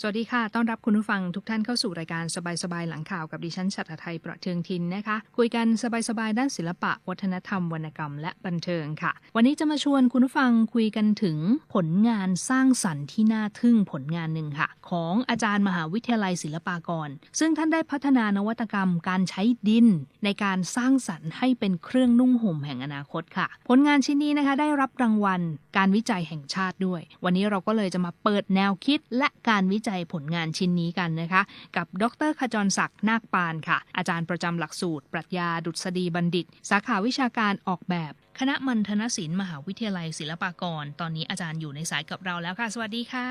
สวัสดีค่ะ ต้อนรับคุณผู้ฟังทุกท่านเข้าสู่รายการสบายๆ หลังข่าวกับดิฉันชัตไทยประเทืองทินนะคะ คุยกันสบายๆ ด้านศิลปะ วัฒนธรรม วรรณกรรม และบันเทิงค่ะ วันนี้จะมาชวนคุณผู้ฟังคุยกันถึงผลงานสร้างสรรค์ที่น่าทึ่งผลงานหนึ่งค่ะ ของอาจารย์มหาวิทยาลัยศิลปากร ซึ่งท่านได้พัฒนานวัตกรรม การใช้ดิน ในการสร้างสรรค์ให้เป็นเครื่องนุ่งห่มแห่งอนาคตค่ะ ผลงานชิ้นนี้นะคะได้รับรางวัล การวิจัยแห่งชาติด้วย วันนี้เราก็เลยจะมาเปิดแนวคิดและการวิจัยผลงานชิ้นนี้กันนะคะ กับดรขจรศักดิ์นาคปานค่ะ อาจารย์ประจำหลักสูตร ปรัชญาดุษฎีบัณฑิต สาขาวิชาการออกแบบ คณะมัณฑนศิลป์มหาวิทยาลัยศิลปากร ตอนนี้อาจารย์อยู่ในสายกับเราแล้วค่ะ สวัสดีค่ะ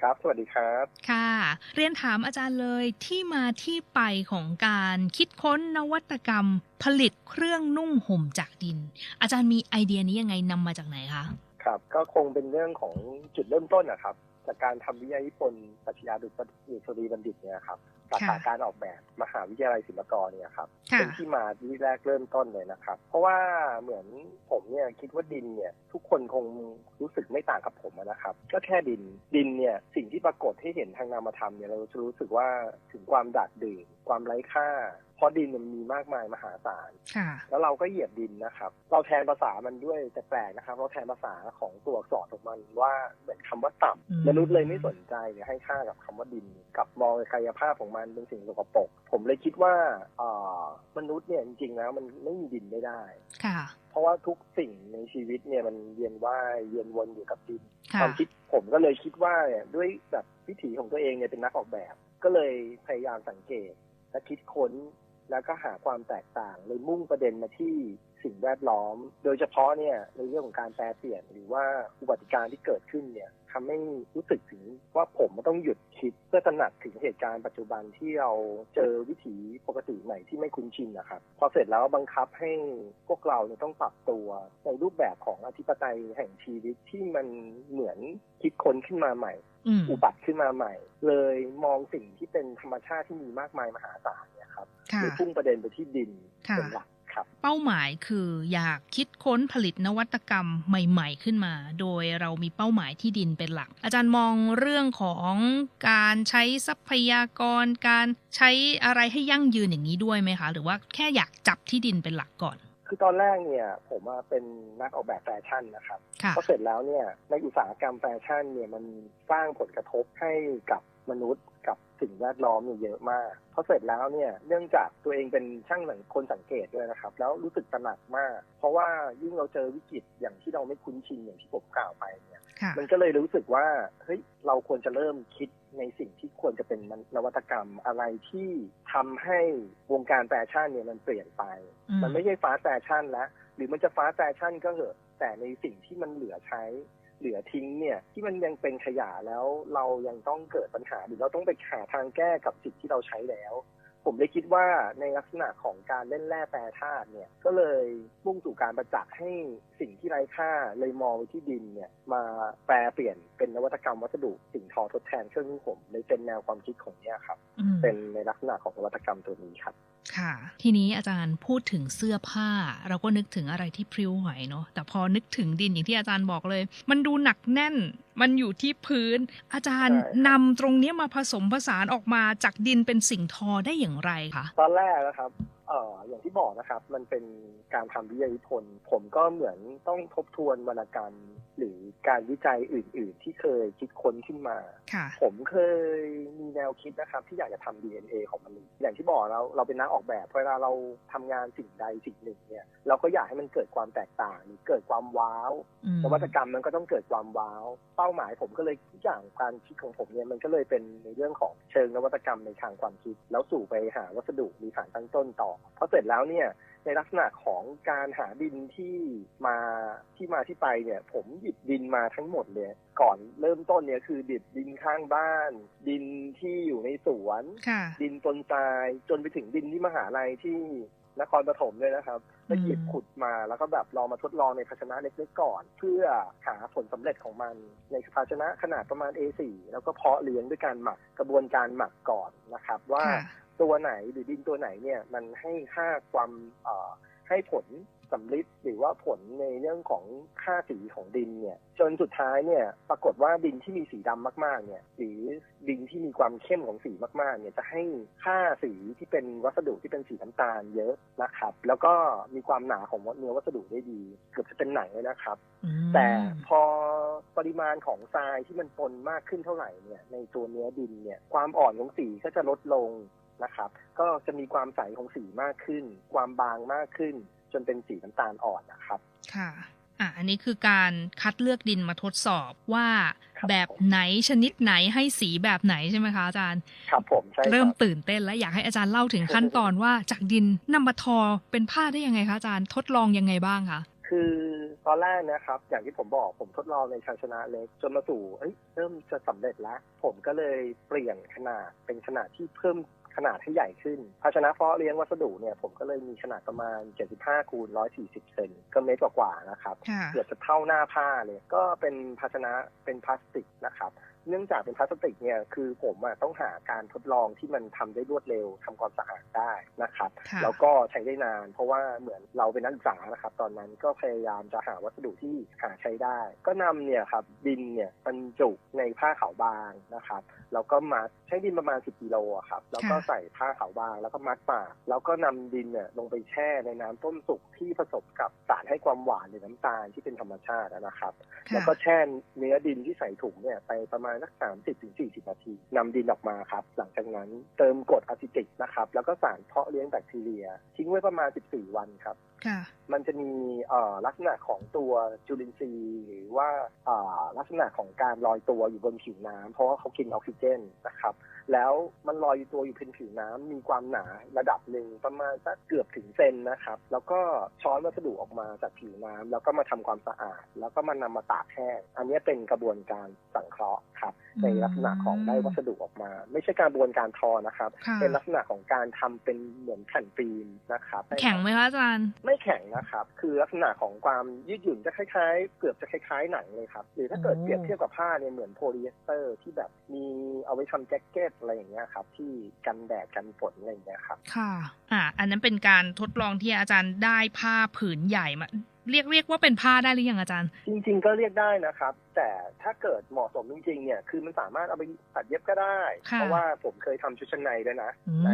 ครับ สวัสดีครับ ค่ะ เรียนถามอาจารย์เลยที่มาที่ไปของการคิดค้นนวัตกรรม ผลิตเครื่องนุ่งห่มจากดิน อาจารย์มีไอเดียนี้ยังไงนำมาจากไหนคะครับก็คงเป็นเรื่องของจุดเริ่มต้นนะครับ จากการทำวิทยานิพนธ์ปรัชญาดุษฎีบัณฑิตเนี่ยครับสาขาค่ะการออกแบบมหาวิทยาลัยศิลปากรเนี่ยครับค่ะเป็นที่มาที่แรกเริ่มต้นเลยนะครับ เพราะว่าเหมือนผมเนี่ยคิดว่าดินเนี่ยทุกคนคงรู้สึกไม่ต่างกับผมอะนะครับ ก็แค่ดินดินเนี่ยสิ่งที่ปรากฏให้เห็นทางนามธรรมเนี่ยเราจะรู้สึกว่าถึงความดัดดื่นความไร้ค่า เพราะดินมันมีมากมายมหาศาลค่ะแล้วเราก็เหยียบดินนะครับ เราแทนภาษามันด้วยแต่แปลกนะครับ เราแทนภาษาของตัวอักษรของมันว่าเหมือนคำว่าต่ำอืมมนุษย์เลยไม่สนใจหรือให้ค่ากับคำว่าดินกลับมองกายภาพของมันเป็นสิ่งสกปรกผมเลยคิดว่าเอ่อมนุษย์เนี่ยจริงๆแล้วมันไม่มีดินไม่ได้ค่ะเพราะว่าทุกสิ่งในชีวิตเนี่ยมันเวียนว่ายเวียนวนอยู่กับดินค่ะความคิดผมก็เลยคิดว่าเนี่ยด้วยแบบวิถีของตัวเองเนี่ยเป็นนักออกแบบ ก็เลยพยายามสังเกตและคิดค้น แล้วก็หาความแตกต่างเลยมุ่งประเด็นมาที่สิ่งแวดล้อม โดยเฉพาะเนี่ยในเรื่องของการแปรเปลี่ยนหรือว่าอุบัติการณ์ที่เกิดขึ้นเนี่ยทำให้รู้สึกถึงว่าผมต้องหยุดคิดเพื่อตระหนักถึงเหตุการณ์ปัจจุบันที่เราเจอวิถีปกติใหม่ที่ไม่คุ้นชินนะครับพอเสร็จแล้วบังคับให้พวกเราเนี่ยต้องปรับตัวในรูปแบบของอธิปไตยแห่งชีวิตที่มันเหมือนคิดค้นขึ้นมาใหม่อืมอุบัติขึ้นมาใหม่ เลยมองสิ่งที่เป็นธรรมชาติที่มีมากมายมหาศาลเนี่ย ครับค่ะเลยพุ่งประเด็นไปที่ดินค่ะเป็นหลักครับเป้าหมายคืออยากคิดค้นผลิตนวัตกรรมใหม่ ๆ ขึ้นมา โดยเรามีเป้าหมายที่ดินเป็นหลัก อาจารย์มองเรื่องของการใช้ทรัพยากร การใช้อะไรให้ยั่งยืนอย่างนี้ด้วยไหมคะ หรือว่าแค่อยากจับที่ดินเป็นหลักก่อน คือตอนแรกเนี่ยผมอะเป็นนักออกแบบแฟชั่นนะครับค่ะพอเสร็จแล้วเนี่ยในอุตสาหกรรมแฟชั่นเนี่ยมันสร้างผลกระทบให้กับมนุษย์กับ สิ่งแวดล้อมเนี่ยเยอะมากพอเสร็จแล้วเนี่ยเนื่องจากตัวเองเป็นช่างสังคนสังเกตด้วยนะครับ แล้วรู้สึกตระหนักมาก เพราะว่ายิ่งเราเจอวิกฤตอย่างที่เราไม่คุ้นชินอย่างที่ผมกล่าวไปเนี่ยค่ะมันก็เลยรู้สึกว่าเฮ้ยเราควรจะเริ่มคิดในสิ่งที่ควรจะเป็นนวัตกรรมอะไรที่ทำให้วงการแฟชั่นเนี่ยมันเปลี่ยนไปอืมมันไม่ใช่ฟาสต์แฟชั่นแล้วหรือมันจะฟาสต์แฟชั่นก็เหอะแต่ในสิ่งที่มันเหลือใช้ เหลือทิ้งเนี่ยที่มันยังเป็นขยะแล้วเรายังต้องเกิดปัญหาหรือเราต้องไปหาทางแก้กับสิ่งที่เราใช้แล้ว ผมเลยคิดว่าในลักษณะของการเล่นแร่แปรธาตุเนี่ยก็เลยมุ่งสู่การประจักษ์ให้สิ่งที่ไร้ค่าเลยมองไปที่ดินเนี่ยมาแปลเปลี่ยนเป็นนวัตกรรมวัสดุสิ่งทอทดแทนเครื่องนุ่งห่มเลยเป็นแนวความคิดของเนี่ยครับอืมเป็นในลักษณะของนวัตกรรมตัวนี้ครับ ค่ะ ทีนี้อาจารย์พูดถึงเสื้อผ้า เราก็นึกถึงอะไรที่พริ้วไหวเนาะแต่พอนึกถึงดินอย่างที่อาจารย์บอกเลย มันดูหนักแน่น มันอยู่ที่พื้น อาจารย์ใช่ครับนำตรงเนี้ยมาผสมผสานออกมาจากดินเป็นสิ่งทอได้อย่างไรคะตอนแรกนะครับ เอ่ออย่างที่บอกนะครับ มันเป็นการทำวิทยานิพนธ์ผมก็เหมือนต้องทบทวนวรรณกรรม หรือการวิจัยอื่น ๆ ที่เคยคิดค้นขึ้นมา ค่ะผมเคยมีแนวคิดนะครับ ที่อยากจะทำ DNA ของมนุษย์อย่างที่บอกเราเราเป็นนักออกแบบเวลาเราทำงานสิ่งใดสิ่งหนึ่งเนี่ยเราก็อยากให้มันเกิดความแตกต่างหรือเกิดความว้าว อืม นวัตกรรมมันก็ต้องเกิดความว้าว เป้าหมายผมก็เลยทุกอย่างการคิดของผมเนี่ยมันก็เลยเป็นในเรื่องของเชิงนวัตกรรมในทางความคิด แล้วสู่ไปหาวัสดุหรือสารตั้งต้นต่อพอเสร็จแล้วเนี่ยในลักษณะของการหาดินที่มาที่มาที่ไปเนี่ย ผมหยิบดินมาทั้งหมดเลยก่อนเริ่มต้นเนี่ยคือดิบดินข้างบ้าน ดินที่อยู่ในสวนค่ะดินปนทรายจนไปถึงดินที่มหาลัยที่นครปฐมเลยนะครับแล้วหยิบขุดมาแล้วก็แบบลองมาทดลองในภาชนะเล็กๆก่อน เพื่อหาผลสำเร็จของมันในภาชนะขนาดประมาณ A4 แล้วก็เพาะเลี้ยงด้วยการหมักกระบวนการหมักก่อนนะครับ ว่าค่ะ ตัวไหนหรือดินตัวไหนเนี่ยมันให้ค่าความเอ่อให้ผลสำลิดหรือว่าผลในเรื่องของค่าสีของดินเนี่ยจนสุดท้ายเนี่ยปรากฏว่าดินที่มีสีดำมากๆเนี่ยหรือดินที่มีความเข้มของสีมากๆเนี่ยจะให้ค่าสีที่เป็นวัสดุที่เป็นสีน้ำตาลเยอะนะครับ แล้วก็มีความหนาของเนื้อวัสดุได้ดี เกือบจะเป็นหนังเลยนะครับอืมแต่พอปริมาณของทรายที่มันปนมากขึ้นเท่าไหร่เนี่ยในตัวเนื้อดินเนี่ยความอ่อนของสีก็จะลดลง นะครับ ก็จะมีความใสของสีมากขึ้น ความบางมากขึ้น จนเป็นสีน้ำตาลอ่อนนะครับ ค่ะอะอันนี้คือการคัดเลือกดินมาทดสอบว่าครับแบบไหนชนิดไหนให้สีแบบไหนใช่ไหมคะอาจารย์ ครับผมใช่คบเริ่มตื่นเต้นแล้วอยากให้อาจารย์เล่าถึงขั้นตอนว่าจากดินนำมาทอเป็นผ้าได้ยังไงคะอาจารย์ทดลองยังไงบ้างคะคือตอนแรกนะครับ อย่างที่ผมบอกผมทดลองในชาชนะเล็กจนมาสู่เอ้ยเริ่มจะสำเร็จแล้ว ผมก็เลยเปลี่ยนขนาดเป็นขนาดที่เพิ่ม ขนาดให้ใหญ่ขึ้น ภาชนะเพาะเลี้ยงวัสดุเนี่ยผมก็เลยมีขนาดประมาณ 75คูณ140 เซนก็เมตรกว่าๆนะครับค่ะเกือบจะเท่าหน้าผ้าเลย ก็เป็นภาชนะเป็นพลาสติกนะครับ เนื่องจากเป็นพลาสติกเนี่ยคือผมอะต้องหาการทดลองที่มันทำได้รวดเร็วทำความสะอาดได้นะครับค่ะแล้วก็ใช้ได้นาน เพราะว่าเหมือนเราเป็นนักศึกษานะครับ ตอนนั้นก็พยายามจะหาวัสดุที่หาใช้ได้ ก็นำเนี่ยครับดินเนี่ยบรรจุในผ้าขาวบางนะครับแล้วก็มัดใช้ดินประมาณ 10กิโลอะครับแล้วก็ค่ะใส่ผ้าขาวบางแล้วก็มัดปากแล้วก็นำดินเนี่ยลงไปแช่ในน้ำต้มสุกที่ผสมกับสารให้ความหวานหรือน้ำตาลที่เป็นธรรมชาติอะนะครับ แล้วก็แช่เนื้อดินที่ใส่ถุงเนี่ยไปประมาณสักสามสิบถึงสี่สิบนาทีนำดินออกมาครับ หลังจากนั้นเติมกรดอะซิติกนะครับ แล้วก็สารเพาะเลี้ยงแบคทีเรีย ทิ้งไว้ประมาณ14วันครับค่ะมันจะมีเอ่อลักษณะของตัวจุลินทรีย์หรือว่าเอ่อลักษณะของการลอยตัวอยู่บนผิวน้ำเพราะว่าเขากินออกซิเจนนะครับ แล้วมันลอยตัวอยู่บนผิวน้ำมีความหนาระดับหนึ่งประมาณสักเกือบถึงเซนนะครับ แล้วก็ช้อนวัสดุออกมาจากผิวน้ำแล้วก็มาทำความสะอาด แล้วก็มานำมาตากแห้งอันนี้เป็นกระบวนการสังเคราะห์ครับ ในลักษณะของได้วัสดุออกมา ไม่ใช่การกระบวนการทอนะครับค่ะเป็นลักษณะของการทำเป็นเหมือนแผ่นฟิล์มนะครับ แข็งไหมคะอาจารย์ ไม่แข็งนะครับ คือลักษณะของความยืดหยุ่นจะคล้ายๆ เกือบจะคล้ายๆหนังเลยครับ หรือถ้าเกิดโอ้เปรียบเทียบกับผ้าเนี่ยเหมือนโพลีเอสเตอร์ที่แบบมีเอาไว้ทำแจ็คเก็ตอะไรอย่างเงี้ยครับ ที่กันแดดกันฝนอะไรอย่างเงี้ยครับ ค่ะ อ่า อันนั้นเป็นการทดลองที่อาจารย์ได้ผ้าผืนใหญ่มา เรียกเรียกว่าเป็นผ้าได้หรือยังอาจารย์ จริง ๆ ก็เรียกได้นะครับ แต่ถ้าเกิดเหมาะสมจริงๆเนี่ย คือมันสามารถเอาไปตัดเย็บก็ได้ค่ะเพราะว่าผมเคยทำชุดชั้นในด้วยนะอืมใน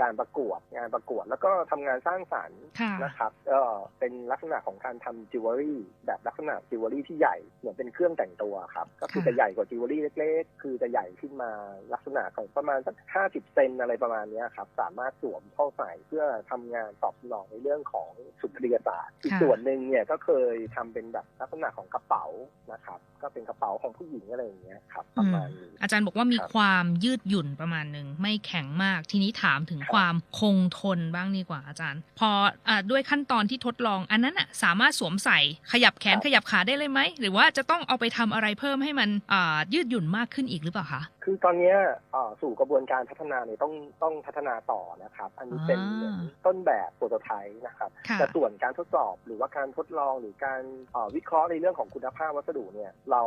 การประกวดงานประกวด แล้วก็ทำงานสร้างสรรค์ค่ะนะครับก็เป็นลักษณะของการทำจิวเวลรี่แบบลักษณะจิวเวลรี่ที่ใหญ่เหมือนเป็นเครื่องแต่งตัวครับ ก็คือค่ะจะใหญ่กว่าจิวเวลรี่เล็ก ๆ คือจะใหญ่ขึ้นมาลักษณะของประมาณสักห้าสิบเซนอะไรประมาณเนี้ยครับ สามารถสวมเข้าใส่เพื่อทำงานตอบสนองในเรื่องของสุนทรียศาสตร์อีกส่วนหนึ่งเนี่ยก็เคยทำเป็นแบบลักษณะของกระเป๋านะครับ ก็เป็นกระเป๋าของผู้หญิงอะไรอย่างเงี้ยครับประมาณนี้อาจารย์บอกว่ามีครับความยืดหยุ่นประมาณหนึ่งไม่แข็งมาก ทีนี้ถามถึงครับความคงทนบ้างดีกว่าอาจารย์ พออาด้วยขั้นตอนที่ทดลอง อันนั้นอะสามารถสวมใส่ขยับแขนขยับขาได้เลยไหมหรือว่าจะต้องเอาไปทำอะไรเพิ่มให้มันอ่ายืดหยุ่นมากขึ้นอีกหรือเปล่าคะคือตอนเนี้ยเอ่อสู่กระบวนการพัฒนาเนี่ยต้องต้องพัฒนาต่อนะครับ อันนี้เป็นอ่าเหมือนต้นแบบโปรโตไทป์นะครับค่ะแต่ส่วนการทดสอบหรือว่าการทดลองหรือการเอ่อวิเคราะห์ในเรื่องของคุณภาพวัสดุเนี่ยเรา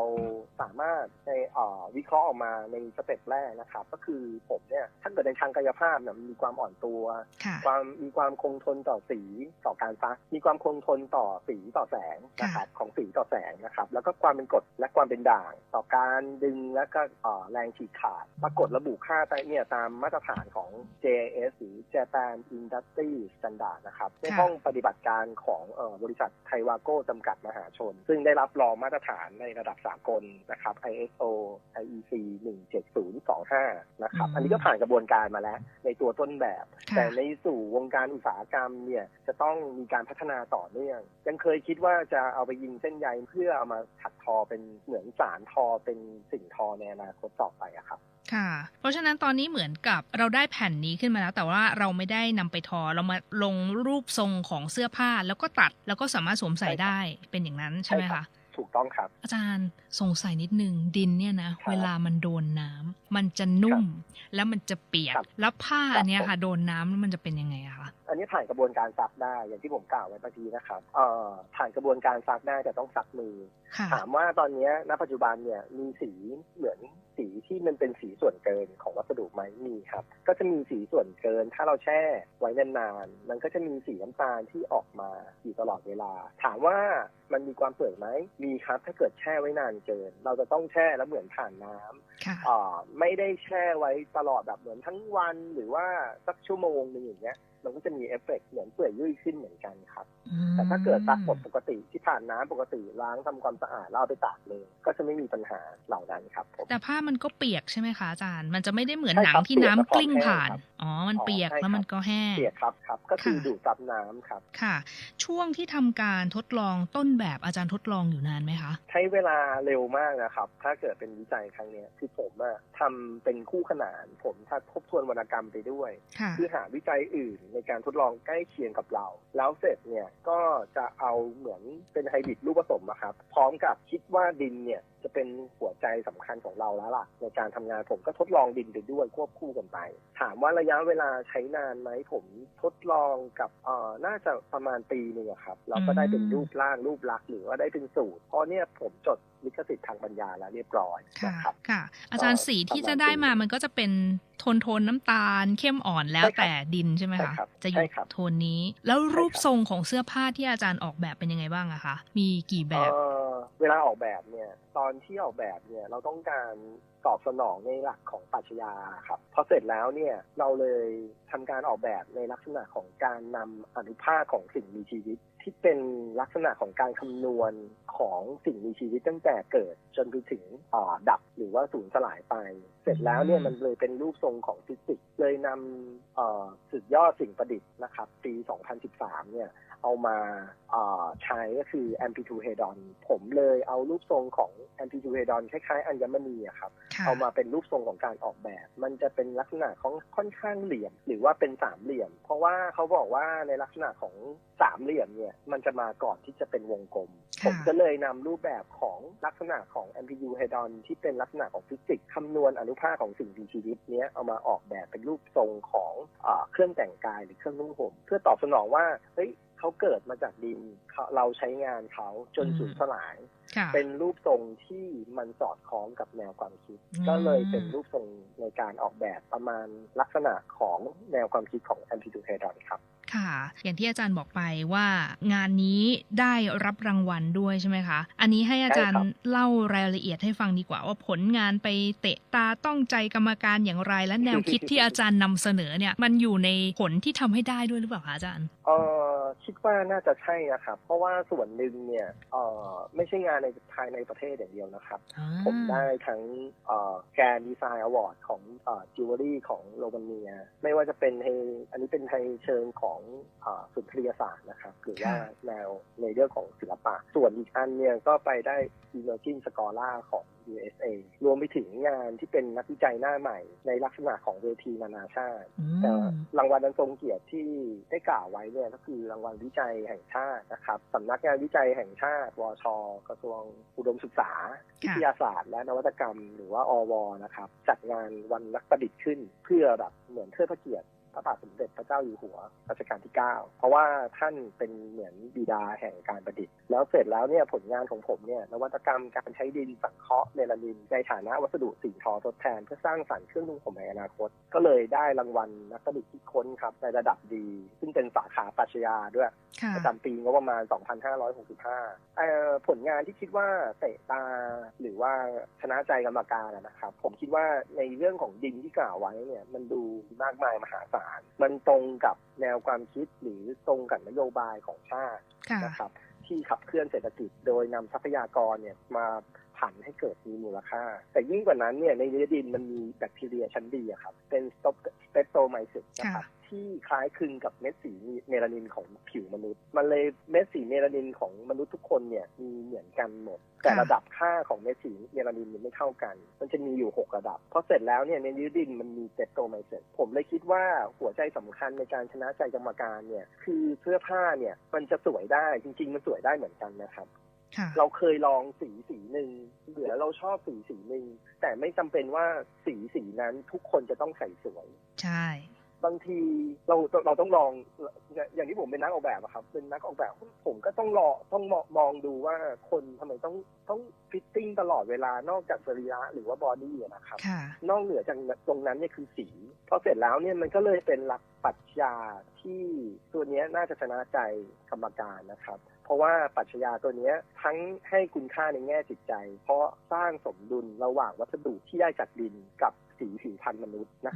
สามารถในเอ่อวิเคราะห์ออกมาในสเต็ปแรกนะครับ ก็คือผมเนี่ยถ้าเกิดในทางกายภาพเนี่ยมันมีความอ่อนตัวค่ะความมีความคงทนต่อสีต่อการซักมีความคงทนต่อสีต่อแสงนะครับของสีต่อแสงนะครับแล้วก็ความเป็นกรดและความเป็นด่าง ต่อการดึงและก็เอ่อแรงฉีกขาด ปรากฏระบุค่าแต่เนี่ยตามมาตรฐานของ JIS หรือ Japan Industry Standard นะครับในค่ะห้องปฏิบัติการของเอ่อบริษัทไทวาโก้จำกัดมหาชน ซึ่งได้รับรองมาตรฐานในระดับสากลนะครับ ISO IEC 17025 นะครับ อันนี้ก็ผ่านกระบวนการมาแล้ว ในตัวต้นแบบค่ะแต่ในสู่วงการอุตสาหกรรมเนี่ยจะต้องมีการพัฒนาต่อเนื่อง ยังเคยคิดว่าจะเอาไปยิงเส้นใยเพื่อเอามาถักทอเป็นเหมือนสารทอเป็นสิ่งทอในอนาคตต่อไปอะครับ ค่ะ เพราะฉะนั้นตอนนี้เหมือนกับเราได้แผ่นนี้ขึ้นมาแล้ว แต่ว่าเราไม่ได้นำไปทอเรามาลงรูปทรงของเสื้อผ้าแล้วก็ตัดแล้วก็สามารถสวมใส่ใช่ครับได้เป็นอย่างนั้นใช่ไหมใช่ครัคะบถูกต้องครับ อาจารย์สงสัยนิดนึงดินเนี่ยนะครับเวลามันโดนน้ำมันจะนุ่มแล้วมันจะเปียกครับแล้วผ้าครับอันเนี้ยผมค่ะ โดนน้ำแล้วมันจะเป็นยังไงอะคะอันนี้ผ่านกระบวนการซักได้อย่างที่ผมกล่าวไว้เมื่อกี้นะครับเอ่อผ่านกระบวนการซักได้แต่ต้องซักมือค่ะถามว่าตอนเนี้ยณปัจจุบันเนี่ยมีสีเหมือน สีที่มันเป็นสีส่วนเกินของวัสดุไหมมีครับ ก็จะมีสีส่วนเกิน ถ้าเราแช่ไว้นานๆมันก็จะมีสีน้ำตาลที่ออกมาอยู่ตลอดเวลา ถามว่ามันมีความเปื่อยไหมมีครับ ถ้าเกิดแช่ไว้นานเกิน เราจะต้องแช่แล้วเหมือนผ่านน้ำค่ะอ่าไม่ได้แช่ไว้ตลอดแบบเหมือนทั้งวันหรือว่าสักชั่วโมงหนึงอย่างเงี้ย มันก็จะมีเอฟเฟกต์เหมือนเปื่อยยุ่ยขึ้นเหมือนกันครับ แต่ถ้าเกิดซักหมดปกติที่ผ่านน้ำปกติล้างทำความสะอาดแล้วเอาไปตากเลย ก็จะไม่มีปัญหาเหล่านั้นครับผมแต่ผ้ามันก็เปียกใช่ไหมคะอาจารย์ มันจะไม่ได้เหมือนใช่หนัครังบที่น้ำเปียกแล้วกลิ้งพอแห้งผ่านครับอ๋อ มันอ๋อเปียกใช่แล้วมันครับก็แห้ง เปียกครับครับ ก็คือค่ะดูดซับน้ำครับ ค่ะ ช่วงที่ทำการทดลองต้นแบบอาจารย์ทดลองอยู่นานไหมคะ ใช้เวลาเร็วมากนะครับ ถ้าเกิดเป็นวิจัยครั้งเนี้ยคือผมอะทำเป็นคู่ขนาน ผมถ้าทบทวนวรรณกรรมไปด้วยค่ะคือหาวิจัยอื่นในการทดลองใกล้เคียงกับเรา แล้วเสร็จเนี่ยก็จะเอาเหมือนเป็นไฮบริดลูกผสมอะครับ พร้อมกับคิดว่าดินเนี่ย จะเป็นหัวใจสำคัญของเราแล้วล่ะ ในการทำงานผมก็ทดลองดินไปด้วยควบคู่กันไป ถามว่าระยะเวลาใช้นานไหมผมทดลองกับเอ่อน่าจะประมาณปีหนึ่งครับ เราก็ได้เป็นรูปร่างรูปลักษณ์หรือว่าได้เป็นสูตรเพราะเนี่ยผมจด ลิขสิทธิ์ทางปัญญาแล้วเรียบร้อยค่ะนะครับค่ะ อาจารย์สีที่จะได้มามันก็จะเป็นโทนโทนน้ำตาล เข้มอ่อนแล้วใช่ครับแต่ดินใช่ไหมใช่คะครับจะอใช่ยู่ครับโทนนี้ แล้วรูปใช่ครับทรงของเสื้อผ้าที่อาจารย์ออกแบบเป็นยังไงบ้างอะคะ มีกี่แบบเอ่อเวลาออกแบบเนี่ยตอนที่ออกแบบเนี่ยเราต้องการตอบสนองในหลักของปรัชญาครับพอเสร็จแล้วเนี่ยเราเลยทำการออกแบบในลักษณะของการนำอนุภาคของสิ่งมีชีวิต ที่เป็นลักษณะของการคำนวณ ของสิ่งมีชีวิตตั้งแต่เกิดจนไปถึงอ่าดับหรือว่าสูญสลายไป เสร็จแล้วเนี่ยมันเลยเป็นรูปทรงของฟิสิกส์เลยนำเอ่อสุดยอดสิ่งประดิษฐ์นะครับ ปี 2013 เนี่ย เอามาอ่าใช้ก็คือ amplitude hedon ผมเลยเอารูปทรงของ amplitude hedon คล้ายๆอัญมณีอะครับค่ะเอามาเป็นรูปทรงของการออกแบบ มันจะเป็นลักษณะของค่อนข้างเหลี่ยม หรือว่าเป็นสามเหลี่ยม เพราะว่าเขาบอกว่าในลักษณะของสามเหลี่ยมเนี่ย มันจะมาก่อนที่จะเป็นวงกลมค่ะผมก็เลยนำรูปแบบของลักษณะของ amplitude hedon ที่เป็นลักษณะของฟิสิกส์คำนวณอนุภาคของสิ่งมีชีวิตเนี้ยเอามาออกแบบเป็นรูปทรงของอาเครื่องแต่งกายหรือเครื่องนุ่งห่มเพื่อตอบสนองว่าเฮ้ย เขาเกิดมาจากดินเขาเราใช้งานเขาจนอืมสูญสลายค่ะเป็นรูปทรงที่มันสอดคล้องกับแนวความคิดอืมก็เลยเป็นรูปทรงในการออกแบบประมาณลักษณะของแนวความคิดของ Amplitude Hedon ครับ ค่ะ อย่างที่อาจารย์บอกไปว่างานนี้ได้รับรางวัลด้วยใช่ไหมคะ อันนี้ให้อาจารใช่ย์ครับเล่ารายละเอียดให้ฟังดีกว่า ว่าผลงานไปเตะตาต้องใจกรรมการอย่างไร และแนวคิดที่อาจารย์นำเสนอเนี่ย มันอยู่ในผลที่ทำให้ได้ด้วยหรือเปล่าคะอาจารย์เออคิดว่าน่าจะใช่นะครับ เพราะว่าส่วนหนึ่งเนี่ยเออไม่ใช่งานในภายในประเทศอย่างเดียวนะครับ ผมได้ทั้งแกนดีไซน์อวอร์ดของจิวเวลรี่ของโรมาเนีย ไม่ว่าจะเป็นในอันนี้เป็นในเชิงของอาสุนทรียศาสตร์นะครับหรือว่าค่ะแนวในเรื่องของศิลปะ ส่วนอีกอันเนี่ยก็ไปได้ Emerging Scholar ของ USA รวมไปถึงงานที่เป็นนักวิจัยหน้าใหม่ ในลักษณะของเวทีนานาชาติอืแต่มรางวัลอันทรงเกียรติที่ได้กล่าวไว้เนี่ยก็คือรางวัลวิจัยแห่งชาตินะครับสำนักงานวิจัยแห่งชาติ วช กระทรวงอุดมศึกษาวิทยาศาสตร์ และนวัตกรรม หรือว่าอวนะครับ จัดงานวันนักประดิษฐ์ขึ้น เพื่อแบบเหมือนเทิดพระเกียรติ พระบาทสมเด็จพระเจ้าอยู่หัวรัชกาลที่ 9 เพราะว่าท่านเป็นเหมือนบิดาแห่งการประดิษฐ์ แล้วเสร็จแล้วเนี่ยผลงานของผมเนี่ยนวัตกรรมการใช้ดินสังเคราะห์เมลานินในฐานะวัสดุสิ่งทอทดแทน เพื่อสร้างสรรค์เครื่องนุ่งห่มในอนาคต ก็เลยได้รางวัลนักประดิษฐ์คิดค้นครับในระดับดี ซึ่งเป็นสาขาปรัชญาด้วยค่ะประจำปีงบประมาณ 2,565เอ่อผลงานที่คิดว่าเตะตาหรือว่าชนะใจกรรมการอะนะครับ ผมคิดว่าในเรื่องของดินที่กล่าวไว้เนี่ยมันดูมากมายมหาศาลมันตรงกับแนวความคิดหรือตรงกับนโยบายของชาติค่ะนะครับ ที่ขับเคลื่อนเศรษฐกิจโดยนำทรัพยากรเนี่ยมาผันให้เกิดมีมูลค่า แต่ยิ่งกว่านั้นเนี่ยในเนื้อดินมันมีแบคทีเรียชั้นดีอะครับ เป็นสเปโตไมซิสนะครับ ที่คล้ายคลึงกับเม็ดสีเมลานินของผิวมนุษย์ มันเลยเม็ดสีเมลานินของมนุษย์ทุกคนเนี่ยมีเหมือนกันหมด แต่ค่ะระดับค่าของเม็ดสีเมลานินมันไม่เท่ากัน มันจะมีอยู่ 6 ระดับพอเสร็จแล้วเนี่ยในเนื้อดินมันมีเซตโตไมเซตผมเลยคิดว่าหัวใจสำคัญในการชนะใจกรรมการเนี่ยคือเสื้อผ้าเนี่ยมันจะสวยได้จริง ๆ มันสวยได้เหมือนกันนะครับค่ะเราเคยลองสีสีหนึ่งหรือเราชอบสีสีหนึ่งแต่ไม่จำเป็นว่าสีสีนั้นทุกคนจะต้องใส่สวย ใช่ บางทีเราเราต้องลองอย่างที่ผมเป็นนักออกแบบอะครับ เป็นนักออกแบบผมก็ต้องรอต้องมองมองดูว่าคนทำไมต้องต้องฟิตติ้งตลอดเวลานอกจากสรีระหรือว่าบอดี้อะนะครับค่ะนอกเหนือจากตรงนั้นเนี่ยคือสีพอเสร็จแล้วเนี่ยมันก็เลยเป็นหลักปรัชญาที่ตัวเนี้ยน่าจะชนะใจกรรมการนะครับ เพราะว่าปรัชญาตัวเนี้ยทั้งให้คุณค่าในแง่จิตใจ เพราะสร้างสมดุลระหว่างวัสดุที่ได้จากดินกับสีผิวพรรณมนุษย์นะครับ